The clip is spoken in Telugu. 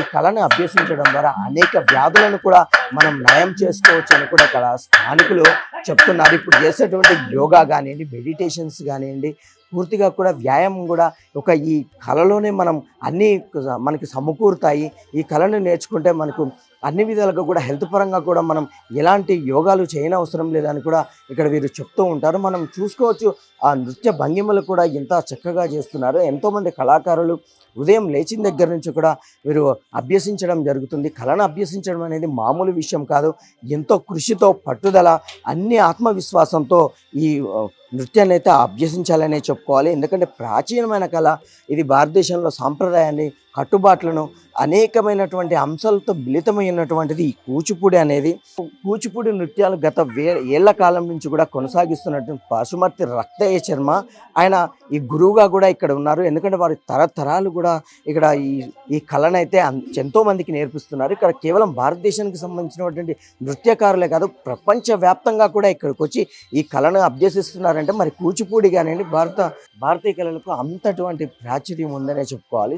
ఈ కళను అభ్యసించడం ద్వారా అనేక వ్యాధులను కూడా మనం నయం చేసుకోవచ్చు అని కూడా ఇక్కడ స్థానికులు చెప్తున్నారు. ఇప్పుడు చేసేటువంటి యోగా కానివ్వండి మెడిటేషన్స్ కానివ్వండి పూర్తిగా కూడా వ్యాయామం కూడా ఒక ఈ కళలోనే మనం అన్నీ మనకి సమకూరుతాయి. ఈ కళను నేర్చుకుంటే మనకు అన్ని విధాలుగా కూడా హెల్త్ పరంగా కూడా మనం ఎలాంటి యోగాలు చేయనవసరం లేదని కూడా ఇక్కడ వీరు చెప్తూ ఉంటారు. మనం చూసుకోవచ్చు ఆ నృత్య భంగిమలు కూడా ఎంత చక్కగా చేస్తున్నారు. ఎంతోమంది కళాకారులు ఉదయం లేచిన దగ్గర నుంచి కూడా వీరు అభ్యసించడం జరుగుతుంది. కళను అభ్యసించడం అనేది మామూలు విషయం కాదు. ఎంతో కృషితో పట్టుదల అన్ని ఆత్మవిశ్వాసంతో ఈ నృత్యాన్ని అయితే అభ్యసించాలనే చెప్పుకోవాలి. ఎందుకంటే ప్రాచీనమైన కళ ఇది భారతదేశంలో సాంప్రదాయాన్ని కట్టుబాట్లను అనేకమైనటువంటి అంశాలతో మిళితమై ఉన్నటువంటిది ఈ కూచిపూడి అనేది. కూచిపూడి నృత్యాలు గత వే ఏళ్ళ కాలం నుంచి కూడా కొనసాగిస్తున్నటువంటి పశుమర్తి రక్తయ్య శర్మ ఆయన ఈ గురువుగా కూడా ఇక్కడ ఉన్నారు. ఎందుకంటే వారి తరతరాలు కూడా ఇక్కడ ఈ ఈ కళను అయితే ఎంతో మందికి నేర్పిస్తున్నారు. ఇక్కడ కేవలం భారతదేశానికి సంబంధించినటువంటి నృత్యకారులే కాదు ప్రపంచవ్యాప్తంగా కూడా ఇక్కడికి వచ్చి ఈ కళను అభ్యసిస్తున్నారంటే అంటే మరి కూచిపూడి కానివ్వండి భారత భారతీయ కళలకు అంతటువంటి ప్రాచుర్యం ఉందనే చెప్పుకోవాలి.